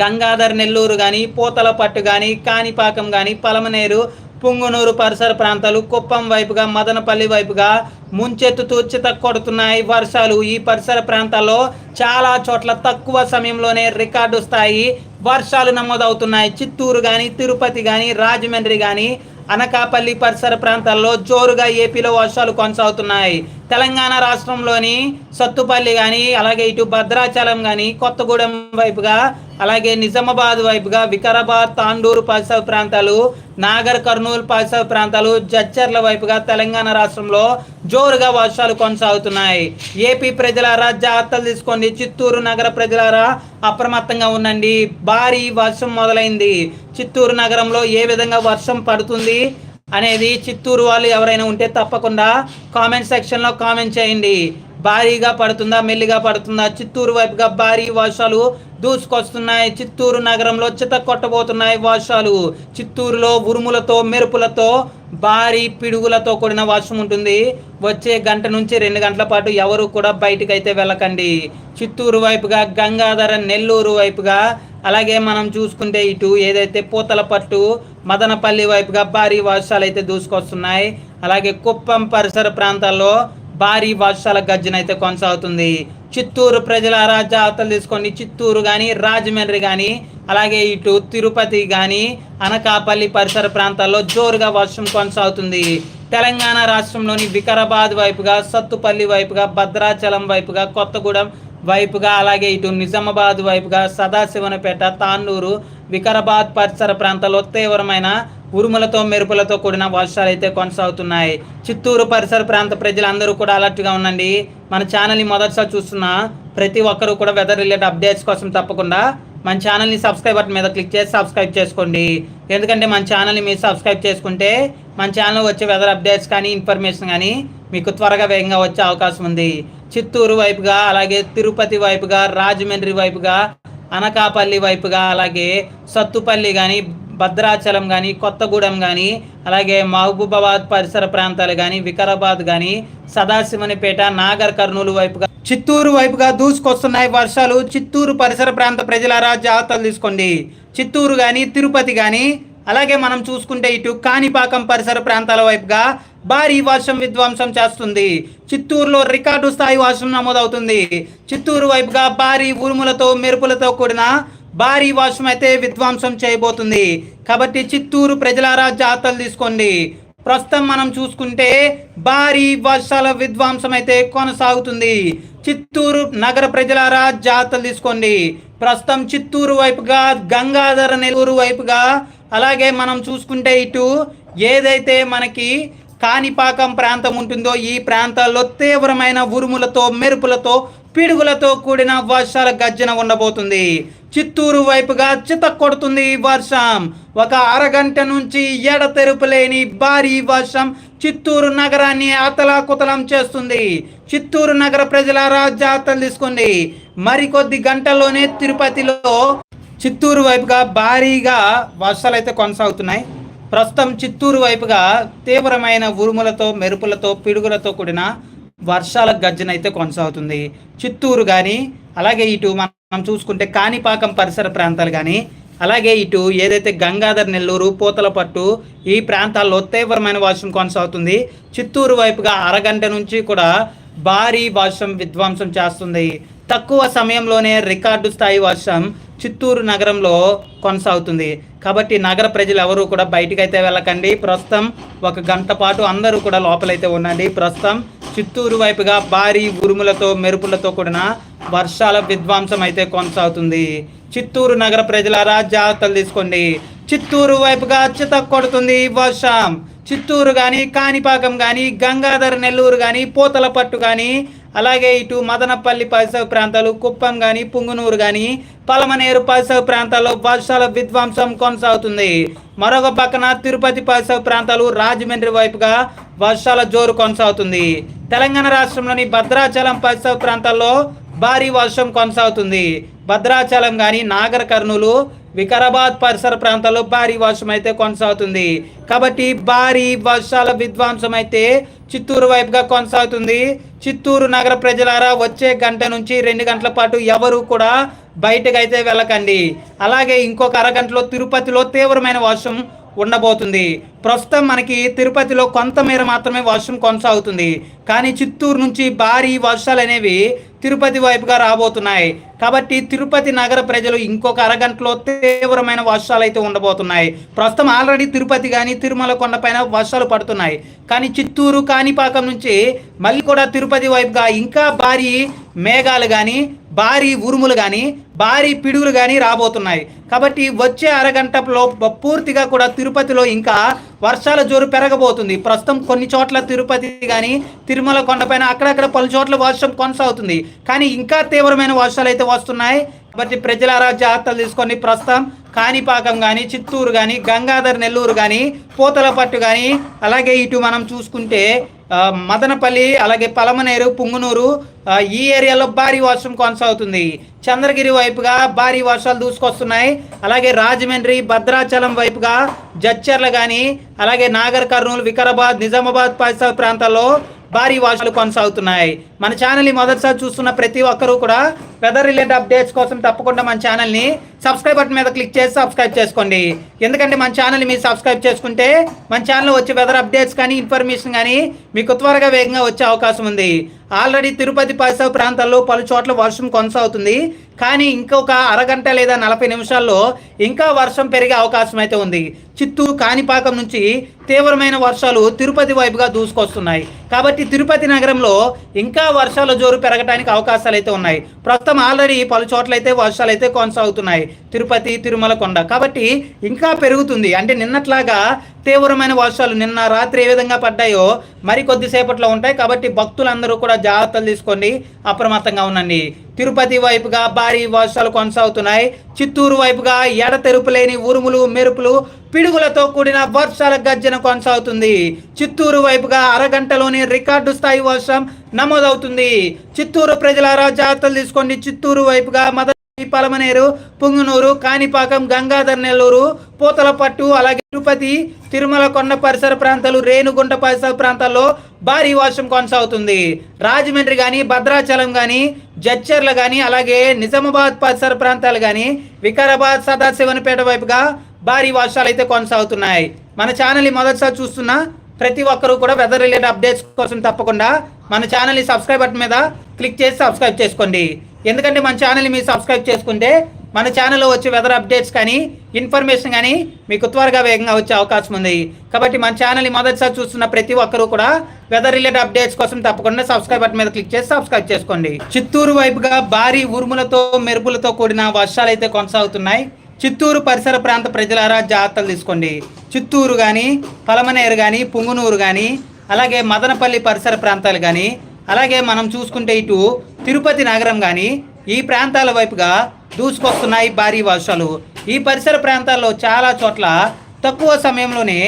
Speaker 1: గంగాధర్ నెల్లూరు కానీ పూతలపట్టు కానీ కాణిపాకం కానీ పలమనేరు పుంగునూరు పరిసర ప్రాంతాలు కుప్పం వైపుగా మదనపల్లి వైపుగా ముంచెత్తుతూ చిత కొడుతున్నాయి వర్షాలు ఈ పరిసర ప్రాంతాల్లో చాలా చోట్ల తక్కువ సమయంలోనే రికార్డు స్థాయి వర్షాలు నమోదవుతున్నాయి. చిత్తూరు కానీ తిరుపతి కానీ రాజమండ్రి కానీ అనకాపల్లి పరిసర ప్రాంతాల్లో జోరుగా ఏపీలో వర్షాలు కొనసాగుతున్నాయి. తెలంగాణ రాష్ట్రంలోని సత్తుపల్లి కానీ అలాగే ఇటు భద్రాచలం కానీ కొత్తగూడెం వైపుగా అలాగే నిజామాబాద్ వైపుగా వికారాబాద్ తాండూరు పరిసర ప్రాంతాలు నాగర్ కర్నూలు పరిసర ప్రాంతాలు జడ్చర్ల వైపుగా తెలంగాణ రాష్ట్రంలో జోరుగా వర్షాలు కొనసాగుతున్నాయి. ఏపీ ప్రజలారా జాగ్రత్తలు తీసుకోండి. చిత్తూరు నగర ప్రజలారా అప్రమత్తంగా ఉండండి. భారీ వర్షం మొదలైంది. చిత్తూరు నగరంలో ఏ విధంగా వర్షం పడుతుంది? అనేది చిత్తూరు వాళ్ళు ఎవరైనా ఉంటే తప్పకుండా కామెంట్ సెక్షన్లో కామెంట్ చేయండి. భారీగా పడుతుందా మెల్లిగా పడుతుందా? చిత్తూరు వైపుగా భారీ వర్షాలు దూసుకొస్తున్నాయి. చిత్తూరు నగరంలో చిత కొట్టబోతున్నాయి వర్షాలు. చిత్తూరులో ఉరుములతో మెరుపులతో భారీ పిడుగులతో కూడిన వర్షం ఉంటుంది. వచ్చే గంట నుంచి రెండు గంటల పాటు ఎవరు కూడా బయటికి అయితే వెళ్ళకండి. చిత్తూరు వైపుగా గంగాధర నెల్లూరు వైపుగా అలాగే మనం చూసుకుంటే ఇటు ఏదైతే పూతల పట్టు మదనపల్లి వైపుగా భారీ వర్షాలు అయితే దూసుకొస్తున్నాయి. అలాగే కుప్పం పరిసర ప్రాంతాల్లో భారీ వర్షాల గర్జన అయితే కొనసాగుతుంది. చిత్తూరు ప్రజలారా జాగ్రత్తలు తీసుకోండి. చిత్తూరు కానీ రాజమండ్రి కానీ అలాగే ఇటు తిరుపతి కానీ అనకాపల్లి పరిసర ప్రాంతాల్లో జోరుగా వర్షం కొనసాగుతుంది. తెలంగాణ రాష్ట్రంలోని వికారాబాద్ వైపుగా సత్తుపల్లి వైపుగా భద్రాచలం వైపుగా కొత్తగూడెం వైపుగా అలాగే ఇటు నిజామాబాద్ వైపుగా సదాశివనపేట తాండూరు వికారాబాద్ పరిసర ప్రాంతాల్లో తీవ్రమైన ఉరుములతో మెరుపులతో కూడిన వర్షాలు అయితే కొనసాగుతున్నాయి. చిత్తూరు పరిసర ప్రాంత ప్రజలందరూ కూడా అలర్ట్గా ఉండండి. మన ఛానల్ని మొదటిసారి చూస్తున్న ప్రతి ఒక్కరూ కూడా వెదర్ రిలేటెడ్ అప్డేట్స్ కోసం తప్పకుండా మన ఛానల్ని సబ్స్క్రైబ్ బటన్ మీద క్లిక్ చేసి సబ్స్క్రైబ్ చేసుకోండి. ఎందుకంటే మన ఛానల్ని మీరు సబ్స్క్రైబ్ చేసుకుంటే మన ఛానల్ వచ్చే వెదర్ అప్డేట్స్ కానీ ఇన్ఫర్మేషన్ కానీ మీకు త్వరగా వేగంగా వచ్చే అవకాశం ఉంది. చిత్తూరు వైపుగా అలాగే తిరుపతి వైపుగా రాజమండ్రి వైపుగా అనకాపల్లి వైపుగా అలాగే సత్తుపల్లి కానీ భద్రాచలం కానీ కొత్తగూడెం కానీ అలాగే మహబూబాబాద్ పరిసర ప్రాంతాలు కానీ వికారాబాద్ కానీ సదాశివనిపేట నాగర్ కర్నూలు వైపుగా చిత్తూరు వైపుగా దూసుకొస్తున్నాయి వర్షాలు. చిత్తూరు పరిసర ప్రాంత ప్రజలారా జాగ్రత్తలు తీసుకోండి. చిత్తూరు కానీ తిరుపతి కానీ అలాగే మనం చూసుకుంటే ఇటు కాణిపాకం పరిసర ప్రాంతాల వైపుగా భారీ వర్షం విధ్వంసం చేస్తుంది. చిత్తూరులో రికార్డు స్థాయి వర్షం నమోదవుతుంది. చిత్తూరు వైపుగా భారీ ఉరుములతో మెరుపులతో కూడిన భారీ వర్షం అయితే విధ్వంసం చేయబోతుంది. కాబట్టి చిత్తూరు ప్రజలారా జాగ్రత్తలు తీసుకోండి. ప్రస్తుతం మనం చూసుకుంటే భారీ వర్షాల విధ్వంసం అయితే కొనసాగుతుంది. చిత్తూరు నగర ప్రజలారా జాగ్రత్తలు తీసుకోండి. ప్రస్తుతం చిత్తూరు వైపుగా గంగాధర నెల్లూరు వైపుగా అలాగే మనం చూసుకుంటే ఇటు ఏదైతే మనకి కాణిపాకం ప్రాంతం ఉంటుందో ఈ ప్రాంతాల్లో తీవ్రమైన ఉరుములతో మెరుపులతో పిడుగులతో కూడిన వర్షాల గర్జన ఉండబోతుంది. చిత్తూరు వైపుగా చిత కొడుతుంది ఈ వర్షం. ఒక అరగంట నుంచి ఎడతెరుపు లేని భారీ వర్షం చిత్తూరు నగరాన్ని అతలాకుతలం చేస్తుంది. చిత్తూరు నగర ప్రజల జాగ్రత్తలు తీసుకోండి మరికొద్ది గంటల్లోనే తిరుపతిలో చిత్తూరు వైపుగా భారీగా వర్షాలు అయితే కొనసాగుతున్నాయి. ప్రస్తుతం చిత్తూరు వైపుగా తీవ్రమైన ఉరుములతో మెరుపులతో పిడుగులతో కూడిన వర్షాల గర్జన అయితే కొనసాగుతుంది. చిత్తూరు కానీ అలాగే ఇటు మనం చూసుకుంటే కాణిపాకం పరిసర ప్రాంతాలు కానీ అలాగే ఇటు ఏదైతే గంగాధర్ నెల్లూరు పూతలపట్టు ఈ ప్రాంతాల్లో తీవ్రమైన వర్షం కొనసాగుతుంది. చిత్తూరు వైపుగా అరగంట నుంచి కూడా భారీ వర్షం విధ్వంసం చేస్తుంది. తక్కువ సమయంలోనే రికార్డు స్థాయి వర్షం చిత్తూరు నగరంలో కొనసాగుతుంది. కాబట్టి నగర ప్రజలు ఎవరు కూడా బయటికి అయితే వెళ్ళకండి. ప్రస్తుతం ఒక గంట పాటు అందరూ కూడా లోపలైతే ఉండండి. ప్రస్తుతం చిత్తూరు వైపుగా భారీ ఉరుములతో మెరుపులతో కూడిన వర్షాల విధ్వంసం అయితే కొనసాగుతుంది. చిత్తూరు నగర ప్రజలారా జాగ్రత్తలు తీసుకోండి. చిత్తూరు వైపుగా చిత కొడుతుంది ఈ వర్షం. చిత్తూరు కానీ కాణిపాకం కానీ గంగాధర నెల్లూరు కానీ పూతలపట్టు కానీ అలాగే ఇటు మదనపల్లి పరిసర ప్రాంతాలు కుప్పం కానీ పుంగునూరు కానీ పలమనేరు పరిసర ప్రాంతాల్లో వర్షాల విధ్వంసం కొనసాగుతుంది. మరొక పక్కన తిరుపతి పరిసర ప్రాంతాలు రాజమండ్రి వైపుగా వర్షాల జోరు కొనసాగుతుంది. తెలంగాణ రాష్ట్రంలోని భద్రాచలం పరిసర ప్రాంతాల్లో భారీ వర్షం కొనసాగుతుంది. భద్రాచలం కానీ నాగర్ కర్నూలు వికారాబాద్ పరిసర ప్రాంతాల్లో భారీ వర్షం అయితే కొనసాగుతుంది. కాబట్టి భారీ వర్షాల విధ్వంసం అయితే చిత్తూరు వైపుగా కొనసాగుతుంది. చిత్తూరు నగర ప్రజలారా వచ్చే గంట నుంచి రెండు గంటల పాటు ఎవరు కూడా బయటకు అయితే వెళ్ళకండి. అలాగే ఇంకొక అరగంటలో తిరుపతిలో తీవ్రమైన వర్షం ఉండబోతుంది. ప్రస్తుతం మనకి తిరుపతిలో కొంతమేర మాత్రమే వర్షం కొనసాగుతుంది. కానీ చిత్తూరు నుంచి భారీ వర్షాలు అనేవి తిరుపతి వైపుగా రాబోతున్నాయి. కాబట్టి తిరుపతి నగర ప్రజలు ఇంకొక అరగంటలో తీవ్రమైన వర్షాలు అయితే ఉండబోతున్నాయి. ప్రస్తుతం ఆల్రెడీ తిరుపతి కానీ తిరుమల కొండపైన వర్షాలు పడుతున్నాయి. కానీ చిత్తూరు కాణిపాకం నుంచి మళ్ళీ కూడా తిరుపతి వైపుగా ఇంకా భారీ మేఘాలు కానీ భారీ ఉరుములు కానీ భారీ పిడుగులు కానీ రాబోతున్నాయి. కాబట్టి వచ్చే అరగంటలో పూర్తిగా కూడా తిరుపతిలో ఇంకా వర్షాల జోరు పెరగబోతుంది. ప్రస్తుతం కొన్ని చోట్ల తిరుపతి కానీ తిరుమల కొండపైన అక్కడక్కడ పలు చోట్ల వర్షం కొనసాగుతుంది. కానీ ఇంకా తీవ్రమైన వర్షాలు అయితే వస్తున్నాయి. కాబట్టి ప్రజలారా జాగ్రత్తలు తీసుకొని ప్రస్తుతం కాణిపాకం కానీ చిత్తూరు కానీ గంగాధర్ నెల్లూరు కానీ పూతలపట్టు కానీ అలాగే ఇటు మనం చూసుకుంటే మదనపల్లి అలాగే పలమనేరు పుంగునూరు ఈ ఏరియాలో భారీ వర్షం కొనసాగుతుంది. చంద్రగిరి వైపుగా భారీ వర్షాలు దూసుకొస్తున్నాయి. అలాగే రాజమండ్రి భద్రాచలం వైపుగా జడ్చర్ల కానీ అలాగే నాగర్ కర్నూలు వికారాబాద్ నిజామాబాద్ పరిసర ప్రాంతాల్లో భారీ వర్షాలు కొనసాగుతున్నాయి. మన ఛానల్ని మొదటిసారి చూస్తున్న ప్రతి ఒక్కరూ కూడా వెదర్ రిలేటెడ్ అప్డేట్స్ కోసం తప్పకుండా మన ఛానల్ని సబ్స్క్రైబ్ బటన్ మీద క్లిక్ చేసి సబ్స్క్రైబ్ చేసుకోండి. ఎందుకంటే మన ఛానల్ని మీరు సబ్స్క్రైబ్ చేసుకుంటే మన ఛానల్లో వచ్చే వెదర్ అప్డేట్స్ కానీ ఇన్ఫర్మేషన్ కానీ మీకు త్వరగా వేగంగా వచ్చే అవకాశం ఉంది. ఆల్రెడీ తిరుపతి పరిసర ప్రాంతాల్లో పలు చోట్ల వర్షం కొనసాగుతుంది. కానీ ఇంకొక అరగంట లేదా నలభై నిమిషాల్లో ఇంకా వర్షం పెరిగే అవకాశం అయితే ఉంది. చిత్తూరు కాణిపాకం నుంచి తీవ్రమైన వర్షాలు తిరుపతి వైపుగా దూసుకొస్తున్నాయి. కాబట్టి తిరుపతి నగరంలో ఇంకా వర్షాల జోరు పెరగడానికి అవకాశాలు అయితే ఉన్నాయి. ప్రస్తుతం ఆల్రెడీ పలు చోట్ల అయితే వర్షాలు అయితే కొనసాగుతున్నాయి. తిరుపతి తిరుమల కొండ కాబట్టి ఇంకా పెరుగుతుంది. అంటే నిన్నట్లాగా తీవ్రమైన వర్షాలు నిన్న రాత్రి ఏ విధంగా పడ్డాయో మరి కొద్దిసేపట్లో ఉంటాయి. కాబట్టి భక్తులందరూ కూడా జాగ్రత్తలు తీసుకోండి. అప్రమత్తంగా ఉండండి. తిరుపతి వైపుగా భారీ వర్షాలు కొనసాగుతున్నాయి. చిత్తూరు వైపుగా ఎడతెరుపు లేని ఉరుములు మెరుపులు పిడుగులతో కూడిన వర్షాల గర్జన కొనసాగుతుంది. చిత్తూరు వైపుగా అరగంటలోని రికార్డు స్థాయి వర్షం నమోదవుతుంది. చిత్తూరు ప్రజలారా జాగ్రత్తలు తీసుకోండి. చిత్తూరు వైపుగా మద పలమనేరు పుంగునూరు కాణిపాకం గంగాధర్ నెల్లూరు పూతలపట్టు అలాగే తిరుపతి తిరుమల కొండ పరిసర ప్రాంతాలు రేణుగుంట పరిసర ప్రాంతాల్లో భారీ వర్షం కొనసాగుతుంది. రాజమండ్రి కానీ భద్రాచలం కానీ జడ్చర్ల కానీ అలాగే నిజామాబాద్ పరిసర ప్రాంతాలు కానీ వికారాబాద్ సదాశివనపేట వైపుగా భారీ వర్షాలు అయితే కొనసాగుతున్నాయి. మన ఛానల్ మొదటిసారి చూస్తున్న ప్రతి ఒక్కరూ కూడా వెదర్ రిలేటెడ్ అప్డేట్స్ కోసం తప్పకుండా మన ఛానల్ని సబ్స్క్రైబ్ బటన్ మీద క్లిక్ చేసి సబ్స్క్రైబ్ చేసుకోండి. ఎందుకంటే మన ఛానల్ని మీరు సబ్స్క్రైబ్ చేసుకుంటే మన ఛానల్లో వచ్చే వెదర్ అప్డేట్స్ కానీ ఇన్ఫర్మేషన్ కానీ మీకు త్వరగా వేగంగా వచ్చే అవకాశం ఉంది. కాబట్టి మన ఛానల్ని మొదటిసారి చూస్తున్న ప్రతి ఒక్కరూ కూడా వెదర్ రిలేటెడ్ అప్డేట్స్ కోసం తప్పకుండా సబ్స్క్రైబ్ బటన్ మీద క్లిక్ చేసి సబ్స్క్రైబ్ చేసుకోండి. చిత్తూరు వైపుగా భారీ ఉరుములతో మెరుపులతో కూడిన వర్షాలు అయితే కొనసాగుతున్నాయి. చిత్తూరు పరిసర ప్రాంత ప్రజలారా జాగ్రత్తలు తీసుకోండి. చిత్తూరు కానీ పలమనేరు కానీ పుంగునూరు కానీ అలాగే మదనపల్లి పరిసర ప్రాంతాలు కానీ అలాగే మనం చూసుకుంటే ఇటు తిరుపతి నగరం కానీ ఈ ప్రాంతాల వైపుగా దూసుకొస్తున్నాయి భారీ వర్షాలు. ఈ పరిసర ప్రాంతాల్లో చాలా చోట్ల తక్కువ సమయంలోనే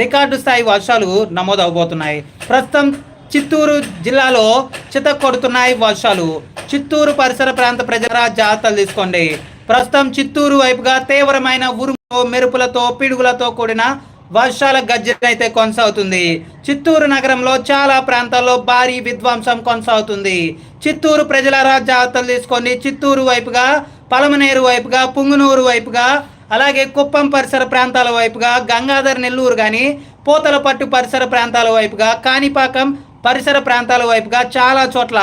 Speaker 1: రికార్డు స్థాయి వర్షాలు నమోదవబోతున్నాయి. ప్రస్తుతం చిత్తూరు జిల్లాలో చిత కొడుతున్నాయి వర్షాలు. చిత్తూరు పరిసర ప్రాంత ప్రజల జాగ్రత్తలు తీసుకోండి. ప్రస్తుతం చిత్తూరు వైపుగా తీవ్రమైన ఉరుముతో మెరుపులతో పిడుగులతో కూడిన వర్షాల గర్జన అయితే కొనసాగుతుంది. చిత్తూరు నగరంలో చాలా ప్రాంతాల్లో భారీ విధ్వంసం కొనసాగుతుంది. చిత్తూరు ప్రజలారా జాగ్రత్తలు తీసుకొని చిత్తూరు వైపుగా పలమనేరు వైపుగా పుంగునూరు వైపుగా అలాగే కుప్పం పరిసర ప్రాంతాల వైపుగా గంగాధర్ నెల్లూరు కానీ పూతలపట్టు పరిసర ప్రాంతాల వైపుగా కాణిపాకం పరిసర ప్రాంతాల వైపుగా చాలా చోట్ల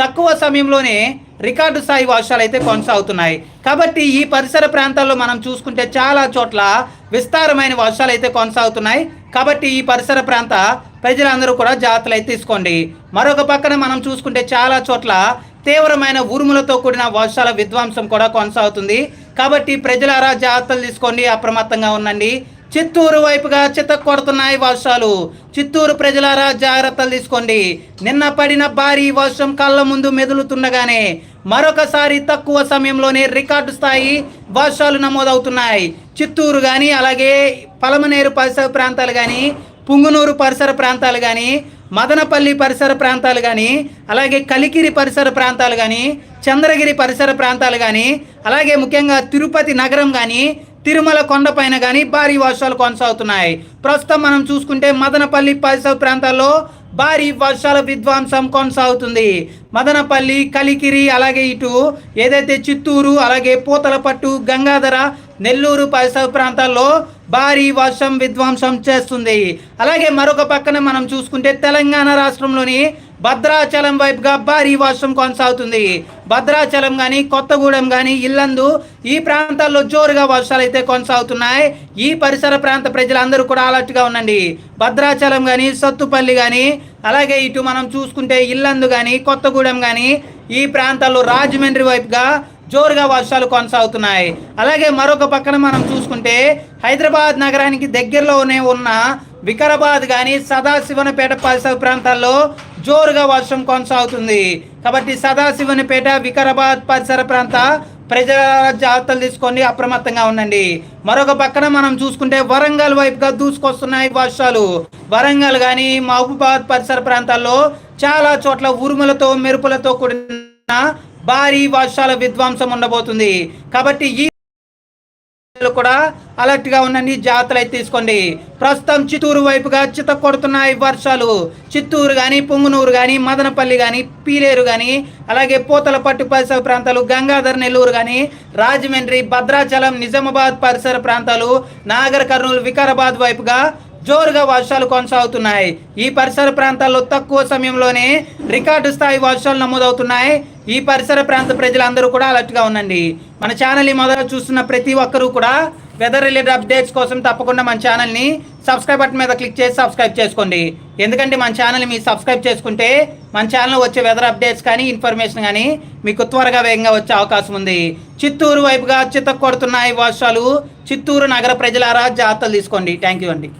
Speaker 1: తక్కువ సమయంలోనే రికార్డు స్థాయి వర్షాలు అయితే కొనసాగుతున్నాయి. కాబట్టి ఈ పరిసర ప్రాంతాల్లో మనం చూసుకుంటే చాలా చోట్ల విస్తారమైన వర్షాలు అయితే కొనసాగుతున్నాయి. కాబట్టి ఈ పరిసర ప్రాంత ప్రజలందరూ కూడా జాగ్రత్తలు అయితే తీసుకోండి. మరొక పక్కన మనం చూసుకుంటే చాలా చోట్ల తీవ్రమైన ఉరుములతో కూడిన వర్షాల విధ్వంసం కూడా కొనసాగుతుంది. కాబట్టి ప్రజలారా జాగ్రత్తలు తీసుకోండి అప్రమత్తంగా ఉండండి. చిత్తూరు వైపుగా చిత్త కొడుతున్నాయి వర్షాలు. చిత్తూరు ప్రజలారా జాగ్రత్తలు తీసుకోండి. నిన్న పడిన భారీ వర్షం కళ్ళ ముందు మెదులుతుండగానే మరొకసారి తక్కువ సమయంలోనే రికార్డు స్థాయి వర్షాలు నమోదవుతున్నాయి. చిత్తూరు కానీ అలాగే పలమనేరు పరిసర ప్రాంతాలు కానీ పుంగునూరు పరిసర ప్రాంతాలు కానీ మదనపల్లి పరిసర ప్రాంతాలు కానీ అలాగే కలికిరి పరిసర ప్రాంతాలు కానీ చంద్రగిరి పరిసర ప్రాంతాలు కానీ అలాగే ముఖ్యంగా తిరుపతి నగరం కానీ తిరుమల కొండపైన కానీ భారీ వర్షాలు కొనసాగుతున్నాయి. ప్రస్తుతం మనం చూసుకుంటే మదనపల్లి పరిసర ప్రాంతాల్లో భారీ వర్షాల విధ్వంసం కొనసాగుతుంది. మదనపల్లి కలికిరి అలాగే ఇటు ఏదైతే చిత్తూరు అలాగే పూతలపట్టు గంగాధర నెల్లూరు పరిసర ప్రాంతాల్లో భారీ వర్షం విధ్వంసం చేస్తుంది. అలాగే మరొక పక్కన మనం చూసుకుంటే తెలంగాణ రాష్ట్రంలోని భద్రాచలం వైపుగా భారీ వర్షం కొనసాగుతుంది. భద్రాచలం కానీ కొత్తగూడెం కానీ ఇల్లందు ఈ ప్రాంతాల్లో జోరుగా వర్షాలు అయితే కొనసాగుతున్నాయి. ఈ పరిసర ప్రాంత ప్రజలందరూ కూడా అలర్ట్గా ఉండండి. భద్రాచలం కానీ సత్తుపల్లి కానీ అలాగే ఇటు మనం చూసుకుంటే ఇల్లందు కానీ కొత్తగూడెం కానీ ఈ ప్రాంతాల్లో రాజమండ్రి వైపుగా జోరుగా వర్షాలు కొనసాగుతున్నాయి. అలాగే మరొక పక్కన మనం చూసుకుంటే హైదరాబాద్ నగరానికి దగ్గరలోనే ఉన్న వికారాబాద్ కానీ సదాశివనపేట పరిసర ప్రాంతాల్లో జోరుగా వర్షం కొనసాగుతుంది. కాబట్టి సదాశివనపేట వికారాబాద్ పరిసర ప్రాంత ప్రజల జాగ్రత్తలు తీసుకొని అప్రమత్తంగా ఉండండి. మరొక పక్కన మనం చూసుకుంటే వరంగల్ వైపుగా దూసుకొస్తున్నాయి వర్షాలు. వరంగల్ కానీ మహబూబాద్ పరిసర ప్రాంతాల్లో చాలా చోట్ల ఉరుములతో మెరుపులతో కూడిన భారీ వర్షాల విధ్వంసం ఉండబోతుంది. కాబట్టి ఈ కూడా అలర్ట్గా ఉండండి జాగ్రత్తలు అయితే తీసుకోండి. ప్రస్తుతం చిత్తూరు వైపుగా చిత్త కొడుతున్నాయి వర్షాలు. చిత్తూరు కానీ పొంగునూరు కానీ మదనపల్లి కానీ పీలేరు కానీ అలాగే పూతలపట్టు పరిసర ప్రాంతాలు గంగాధర్ నెల్లూరు కానీ రాజమండ్రి భద్రాచలం నిజామాబాద్ పరిసర ప్రాంతాలు నాగర్ కర్నూలు వికారాబాద్ వైపుగా జోరుగా వర్షాలు కొనసాగుతున్నాయి. ఈ పరిసర ప్రాంతాల్లో తక్కువ సమయంలోనే రికార్డు స్థాయి వర్షాలు నమోదవుతున్నాయి. ఈ పరిసర ప్రాంత ప్రజలందరూ కూడా అలర్ట్గా ఉండండి. మన ఛానల్ని మొదట చూస్తున్న ప్రతి ఒక్కరూ కూడా వెదర్ రిలేటెడ్ అప్డేట్స్ కోసం తప్పకుండా మన ఛానల్ని సబ్స్క్రైబ్ బటన్ మీద క్లిక్ చేసి సబ్స్క్రైబ్ చేసుకోండి. ఎందుకంటే మన ఛానల్ని మీరు సబ్స్క్రైబ్ చేసుకుంటే మన ఛానల్లో వచ్చే వెదర్ అప్డేట్స్ కానీ ఇన్ఫర్మేషన్ కానీ మీకు త్వరగా వేగంగా వచ్చే అవకాశం ఉంది. చిత్తూరు వైపుగా చిత్త కొడుతున్నాయి వర్షాలు. చిత్తూరు నగర ప్రజలారా జాగ్రత్తలు తీసుకోండి. థ్యాంక్ యూ అండి.